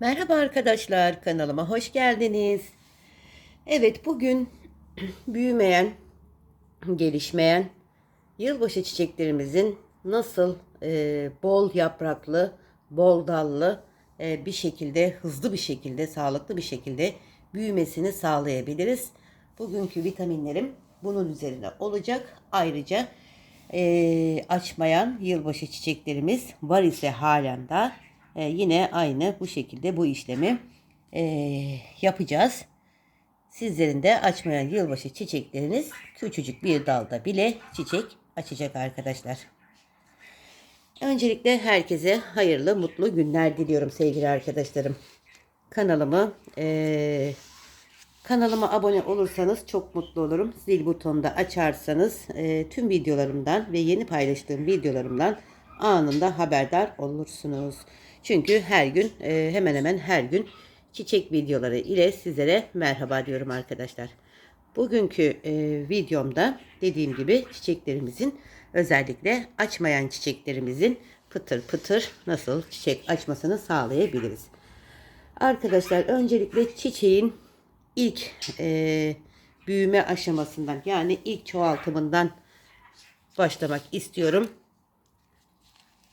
Merhaba arkadaşlar kanalıma hoş geldiniz. Evet bugün büyümeyen, gelişmeyen yılbaşı çiçeklerimizin nasıl e, bol yapraklı, bol dallı e, bir şekilde hızlı bir şekilde, sağlıklı bir şekilde büyümesini sağlayabiliriz. Bugünkü vitaminlerim bunun üzerine olacak. Ayrıca e, açmayan yılbaşı çiçeklerimiz var ise halen daha e, yine aynı bu şekilde bu işlemi e, yapacağız. Sizlerin de açmayan yılbaşı çiçekleriniz küçücük bir dalda bile çiçek açacak arkadaşlar. Öncelikle herkese hayırlı, mutlu günler diliyorum sevgili arkadaşlarım. Kanalımı e, kanalıma abone olursanız çok mutlu olurum. Zil butonunu da açarsanız e, tüm videolarımdan ve yeni paylaştığım videolarımdan anında haberdar olursunuz. Çünkü her gün e, hemen hemen her gün çiçek videoları ile sizlere merhaba diyorum arkadaşlar. Bugünkü e, videomda dediğim gibi çiçeklerimizin özellikle açmayan çiçeklerimizin pıtır pıtır nasıl çiçek açmasını sağlayabiliriz. Arkadaşlar öncelikle çiçeğin ilk e, büyüme aşamasından yani ilk çoğaltımından başlamak istiyorum.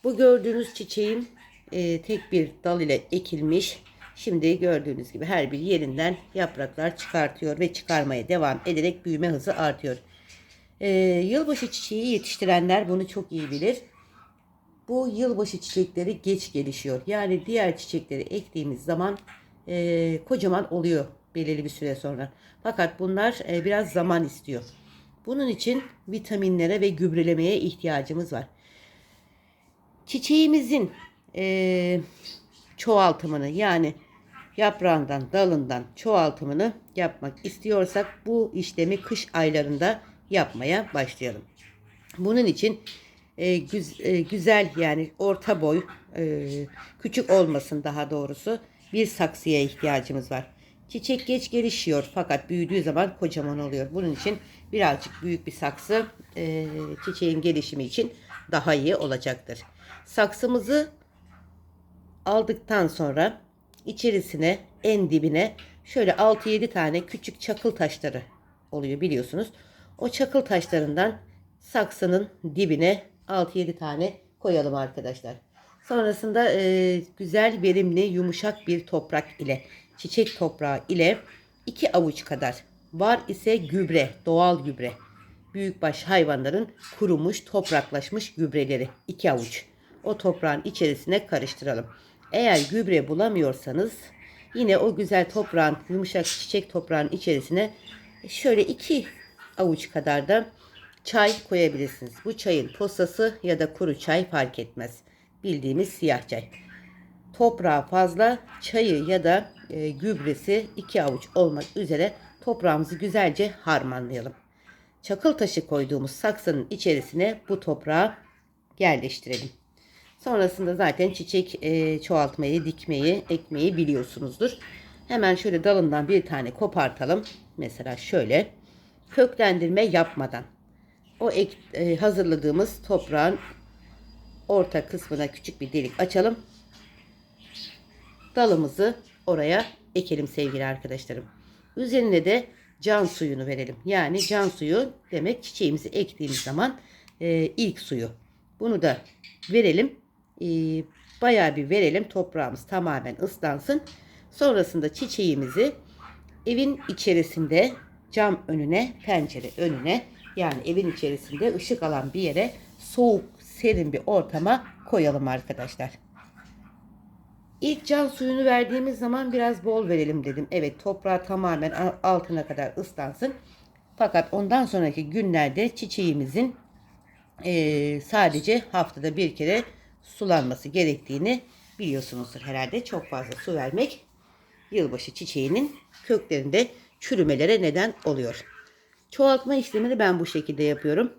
Bu gördüğünüz çiçeğim e, tek bir dal ile ekilmiş. Şimdi gördüğünüz gibi her bir yerinden yapraklar çıkartıyor ve çıkarmaya devam ederek büyüme hızı artıyor. E, yılbaşı çiçeği yetiştirenler bunu çok iyi bilir. Bu yılbaşı çiçekleri geç gelişiyor. Yani diğer çiçekleri ektiğimiz zaman e, kocaman oluyor belirli bir süre sonra. Fakat bunlar e, biraz zaman istiyor. Bunun için vitaminlere ve gübrelemeye ihtiyacımız var. Çiçeğimizin e, çoğaltımını yani yaprağından, dalından çoğaltımını yapmak istiyorsak bu işlemi kış aylarında yapmaya başlayalım. Bunun için e, güz, e, güzel yani orta boy, e, küçük olmasın daha doğrusu bir saksıya ihtiyacımız var. Çiçek geç gelişiyor fakat büyüdüğü zaman kocaman oluyor. Bunun için birazcık büyük bir saksı e, çiçeğin gelişimi için daha iyi olacaktır. Saksımızı aldıktan sonra içerisine en dibine şöyle 6-7 tane küçük çakıl taşları oluyor biliyorsunuz. O çakıl taşlarından saksının dibine 6-7 tane koyalım arkadaşlar. Sonrasında e, güzel verimli yumuşak bir toprak ile çiçek toprağı ile 2 avuç kadar var ise gübre doğal gübre büyükbaş hayvanların kurumuş topraklaşmış gübreleri 2 avuç o toprağın içerisine karıştıralım. Eğer gübre bulamıyorsanız yine o güzel toprağın yumuşak çiçek toprağın içerisine şöyle 2 avuç kadar da çay koyabilirsiniz. Bu çayın posası ya da kuru çay fark etmez. Bildiğimiz siyah çay. Toprağı fazla, çayı ya da e, gübresi 2 avuç olmak üzere toprağımızı güzelce harmanlayalım. Çakıl taşı koyduğumuz saksının içerisine bu toprağı yerleştirelim. Sonrasında zaten çiçek e, çoğaltmayı, dikmeyi, ekmeyi biliyorsunuzdur. Hemen şöyle dalından bir tane kopartalım. Mesela şöyle köklendirme yapmadan o ek, e, hazırladığımız toprağın orta kısmına küçük bir delik açalım. Dalımızı oraya ekelim sevgili arkadaşlarım. Üzerine de can suyunu verelim. Yani can suyu demek çiçeğimizi ektiğimiz zaman e, ilk suyu. Bunu da verelim. E, bayağı bir verelim. Toprağımız tamamen ıslansın. Sonrasında çiçeğimizi evin içerisinde cam önüne, pencere önüne yani evin içerisinde ışık alan bir yere soğuk, serin bir ortama koyalım arkadaşlar. İlk can suyunu verdiğimiz zaman biraz bol verelim dedim. Evet toprağı tamamen altına kadar ıslansın. Fakat ondan sonraki günlerde çiçeğimizin e, sadece haftada bir kere sulanması gerektiğini biliyorsunuzdur herhalde. Çok fazla su vermek yılbaşı çiçeğinin köklerinde çürümelere neden oluyor. Çoğaltma işlemini ben bu şekilde yapıyorum.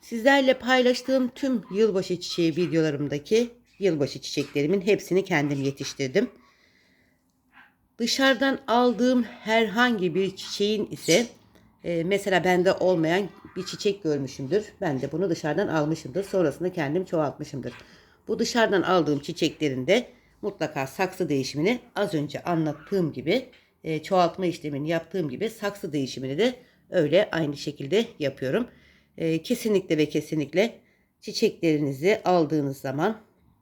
Sizlerle paylaştığım tüm yılbaşı çiçeği videolarımdaki yılbaşı çiçeklerimin hepsini kendim yetiştirdim. Dışarıdan aldığım herhangi bir çiçeğin ise e, mesela bende olmayan bir çiçek görmüşümdür. Ben de bunu dışarıdan almışımdır. Sonrasında kendim çoğaltmışımdır. Bu dışarıdan aldığım çiçeklerin de mutlaka saksı değişimini az önce anlattığım gibi e, çoğaltma işlemini yaptığım gibi saksı değişimini de öyle aynı şekilde yapıyorum. E, kesinlikle ve kesinlikle çiçeklerinizi aldığınız zaman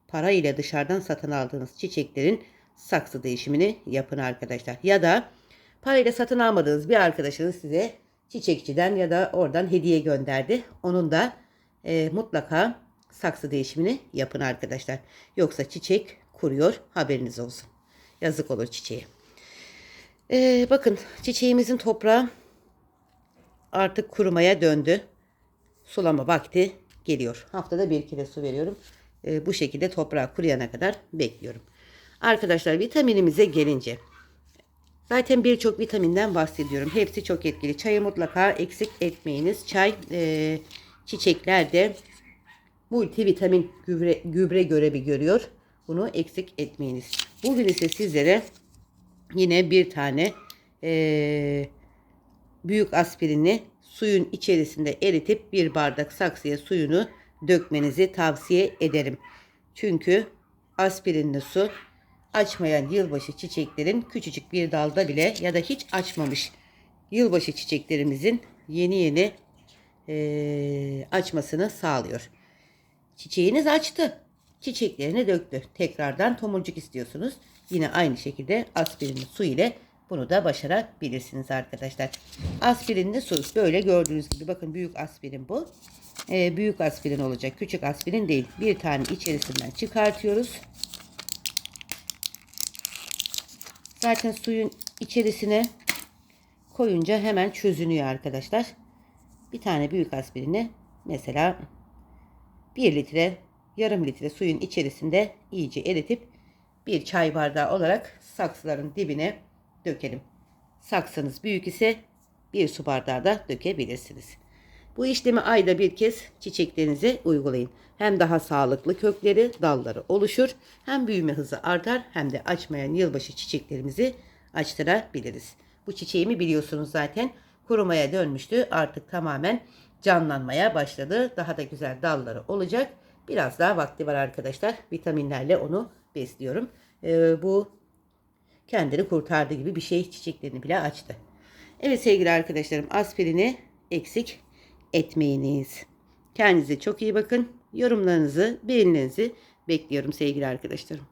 para ile dışarıdan satın aldığınız çiçeklerin saksı değişimini yapın arkadaşlar. Ya da parayla satın almadığınız bir arkadaşınız size çiçekçiden ya da oradan hediye gönderdi. Onun da e, mutlaka saksı değişimini yapın arkadaşlar. Yoksa çiçek kuruyor haberiniz olsun. Yazık olur çiçeğe. E, bakın çiçeğimizin toprağı artık kurumaya döndü. Sulama vakti geliyor. Haftada bir kere su veriyorum. E, bu şekilde toprağı kuruyana kadar bekliyorum. Arkadaşlar vitaminimize gelince Zaten birçok vitaminden bahsediyorum. Hepsi çok etkili. Çayı mutlaka eksik etmeyiniz. Çay e, çiçeklerde multivitamin gübre, gübre görevi görüyor. Bunu eksik etmeyiniz. Bugün ise sizlere yine bir tane e, büyük aspirini suyun içerisinde eritip bir bardak saksıya suyunu dökmenizi tavsiye ederim. Çünkü aspirinli su açmayan yılbaşı çiçeklerin küçücük bir dalda bile ya da hiç açmamış yılbaşı çiçeklerimizin yeni yeni eee, açmasını sağlıyor. Çiçeğiniz açtı. Çiçeklerini döktü. Tekrardan tomurcuk istiyorsunuz. Yine aynı şekilde aspirinli su ile bunu da başarabilirsiniz arkadaşlar. Aspirinli su böyle gördüğünüz gibi bakın büyük aspirin bu. Ee, büyük aspirin olacak. Küçük aspirin değil. Bir tane içerisinden çıkartıyoruz. Zaten suyun içerisine koyunca hemen çözünüyor arkadaşlar. Bir tane büyük aspirini mesela 1 litre yarım litre suyun içerisinde iyice eritip bir çay bardağı olarak saksıların dibine dökelim. Saksınız büyük ise bir su bardağı da dökebilirsiniz. Bu işlemi ayda bir kez çiçeklerinize uygulayın. Hem daha sağlıklı kökleri, dalları oluşur, hem büyüme hızı artar hem de açmayan yılbaşı çiçeklerimizi açtırabiliriz. Bu çiçeğimi biliyorsunuz zaten kurumaya dönmüştü. Artık tamamen canlanmaya başladı. Daha da güzel dalları olacak. Biraz daha vakti var arkadaşlar. Vitaminlerle onu besliyorum. Ee, bu kendini kurtardı gibi bir şey çiçeklerini bile açtı. Evet sevgili arkadaşlarım aspirini eksik etmeyiniz. Kendinize çok iyi bakın. Yorumlarınızı, beğenilerinizi bekliyorum sevgili arkadaşlarım.